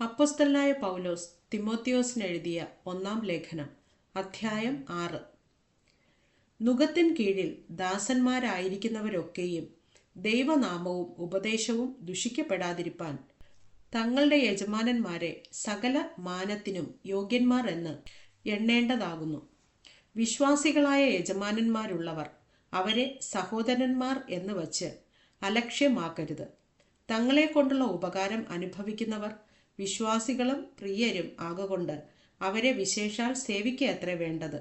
അപ്പൊസ്തലനായ പൗലോസ് തിമോത്തിയോസിന് എഴുതിയ ഒന്നാം ലേഖനം അധ്യായം ആറ്. നുഖത്തിൻ കീഴിൽ ദാസന്മാരായിരിക്കുന്നവരൊക്കെയും ദൈവനാമവും ഉപദേശവും ദുഷിക്കപ്പെടാതിരിപ്പാൻ തങ്ങളുടെ യജമാനന്മാരെ സകല മാനത്തിനും യോഗ്യന്മാർ എന്ന് എണ്ണേണ്ടതാകുന്നു. വിശ്വാസികളായ യജമാനന്മാരുള്ളവർ അവരെ സഹോദരന്മാർ എന്ന് വച്ച് അലക്ഷ്യമാക്കരുത്. തങ്ങളെ കൊണ്ടുള്ള ഉപകാരം അനുഭവിക്കുന്നവർ വിശ്വാസികളും പ്രിയരും ആകൊണ്ട് അവരെ വിശേഷാൽ സേവിക്കയത്ര വേണ്ടത്.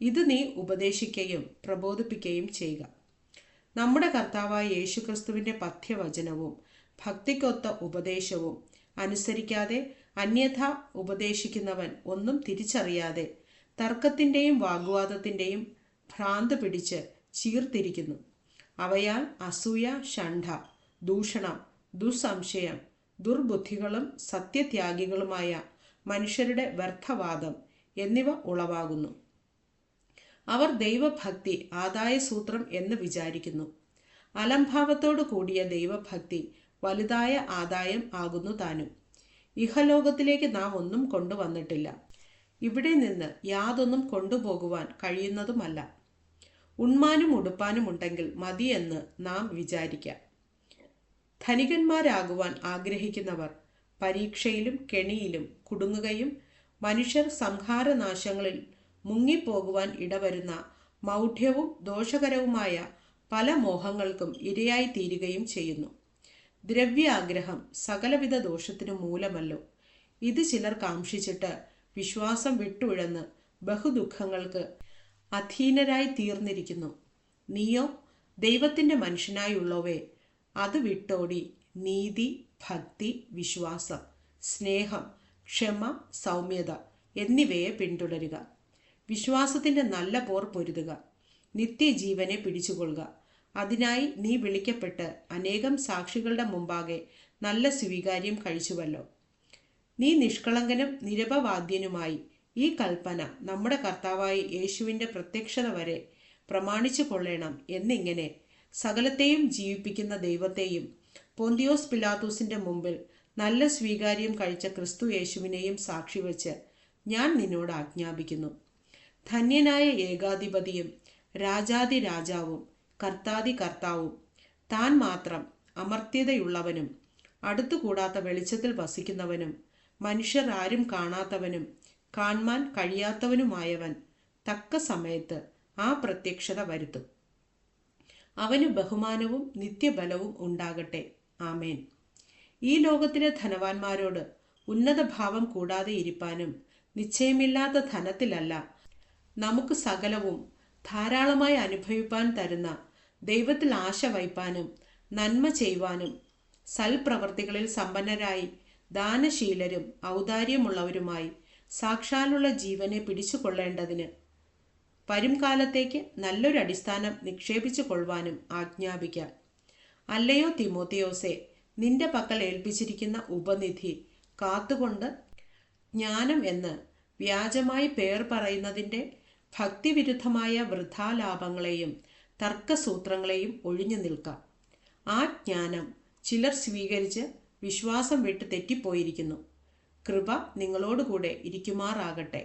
ഇത് നീ ഉപദേശിക്കുകയും പ്രബോധിപ്പിക്കുകയും ചെയ്യുക. നമ്മുടെ കർത്താവായ യേശുക്രിസ്തുവിന്റെ പഥ്യവചനവും ഭക്തിക്കൊത്ത ഉപദേശവും അനുസരിക്കാതെ അന്യഥ ഉപദേശിക്കുന്നവൻ ഒന്നും തിരിച്ചറിയാതെ തർക്കത്തിന്റെയും വാഗ്വാദത്തിന്റെയും ഭ്രാന്ത് പിടിച്ച് ചീർത്തിരിക്കുന്നു. അവയാൽ അസൂയ ഷണ്ഠ ദൂഷണം ദുസ്സംശയം ദുർബുദ്ധികളും സത്യത്യാഗികളുമായ മനുഷ്യരുടെ വ്യർത്ഥവാദം എന്നിവ ഉളവാകുന്നു. അവർ ദൈവഭക്തി ആദായസൂത്രം എന്ന് വിചാരിക്കുന്നു. അലംഭാവത്തോടു കൂടിയ ദൈവഭക്തി വലുതായ ആദായം ആകുന്നു താനും. ഇഹലോകത്തിലേക്ക് നാം ഒന്നും കൊണ്ടുവന്നിട്ടില്ല. ഇവിടെ നിന്ന് യാതൊന്നും കൊണ്ടുപോകുവാൻ കഴിയുന്നതുമല്ല. ഉണ്മാനും ഉടുപ്പാനും ഉണ്ടെങ്കിൽ മതിയെന്ന് നാം വിചാരിക്കാം. ധനികന്മാരാകുവാൻ ആഗ്രഹിക്കുന്നവർ പരീക്ഷയിലും കെണിയിലും കുടുങ്ങുകയും മനുഷ്യർ സംഹാരനാശങ്ങളിൽ മുങ്ങിപ്പോകുവാൻ ഇടവരുന്ന മൗഢ്യവും ദോഷകരവുമായ പല മോഹങ്ങൾക്കും ഇരയായി തീരുകയും ചെയ്യുന്നു. ദ്രവ്യാഗ്രഹം സകലവിധ ദോഷത്തിനു മൂലമല്ലോ. ഇത് ചിലർ കാംക്ഷിച്ചിട്ട് വിശ്വാസം വിട്ടുഴന്ന് ബഹുദുഃഖങ്ങൾക്ക് അധീനരായി തീർന്നിരിക്കുന്നു നീയോ ദൈവത്തിന്റെ മനുഷ്യനായുള്ളവേ അത് വിട്ടോടി. നീതി ഭക്തി വിശ്വാസം സ്നേഹം ക്ഷമ സൗമ്യത എന്നിവയെ പിന്തുടരുക. വിശ്വാസത്തിന്റെ നല്ല പോർ പൊരുതുക. നിത്യജീവനെ പിടിച്ചുകൊള്ളുക. അതിനായി നീ വിളിക്കപ്പെട്ട് അനേകം സാക്ഷികളുടെ മുമ്പാകെ നല്ല സ്വീകാര്യം കഴിച്ചുവല്ലോ. നീ നിഷ്കളങ്കനും നിരപവാദ്യനുമായി ഈ കൽപ്പന നമ്മുടെ കർത്താവായ യേശുവിന്റെ പ്രത്യക്ഷത വരെ പ്രമാണിച്ചു കൊള്ളണം എന്നിങ്ങനെ സകലത്തെയും ജീവിപ്പിക്കുന്ന ദൈവത്തെയും പൊന്തിയോസ് പിലാത്തൂസിന്റെ മുമ്പിൽ നല്ല സ്വീകാര്യം കഴിച്ച ക്രിസ്തു യേശുവിനെയും സാക്ഷി വച്ച് ഞാൻ നിന്നോട് ആജ്ഞാപിക്കുന്നു. ധന്യനായ ഏകാധിപതിയും രാജാതി രാജാവും കർത്താതി കർത്താവും താൻ മാത്രം അമർത്യതയുള്ളവനും അടുത്തുകൂടാത്ത വെളിച്ചത്തിൽ വസിക്കുന്നവനും മനുഷ്യർ ആരും കാണാത്തവനും കാണാൻ കഴിയാത്തവനുമായവൻ തക്ക സമയത്ത് ആ പ്രത്യക്ഷത വരുത്തും. അവന് ബഹുമാനവും നിത്യബലവും ഉണ്ടാകട്ടെ. ആമേൻ. ഈ ലോകത്തിലെ ധനവാന്മാരോട് ഉന്നത ഭാവം കൂടാതെ ഇരിപ്പാനും നിശ്ചയമില്ലാത്ത ധനത്തിലല്ല നമുക്ക് സകലവും ധാരാളമായി അനുഭവിപ്പാൻ തരുന്ന ദൈവത്തിൽ ആശ വയ്പാനും നന്മ ചെയ്യുവാനും സൽപ്രവർത്തികളിൽ സമ്പന്നരായി ദാനശീലരും ഔദാര്യമുള്ളവരുമായി സാക്ഷാലുള്ള ജീവനെ പിടിച്ചുകൊള്ളേണ്ടതിന് വരും കാലത്തേക്ക് നല്ലൊരു അടിസ്ഥാനം നിക്ഷേപിച്ചു കൊള്ളുവാനും ആജ്ഞാപിക്കാം. അല്ലയോ തിമോത്തിയോസെ നിന്റെ പക്കൽ ഏൽപ്പിച്ചിരിക്കുന്ന ഉപനിധി കാത്തുകൊണ്ട് ജ്ഞാനം എന്ന് വ്യാജമായി പേർ പറയുന്നതിന്റെ ഭക്തിവിരുദ്ധമായ വൃഥാലാഭങ്ങളെയും തർക്കസൂത്രങ്ങളെയും ഒഴിഞ്ഞു നിൽക്കാം. ആ ജ്ഞാനം ചിലർ സ്വീകരിച്ച് വിശ്വാസം വിട്ട് തെറ്റിപ്പോയിരിക്കുന്നു. കൃപ നിങ്ങളോടുകൂടെ ഇരിക്കുമാറാകട്ടെ.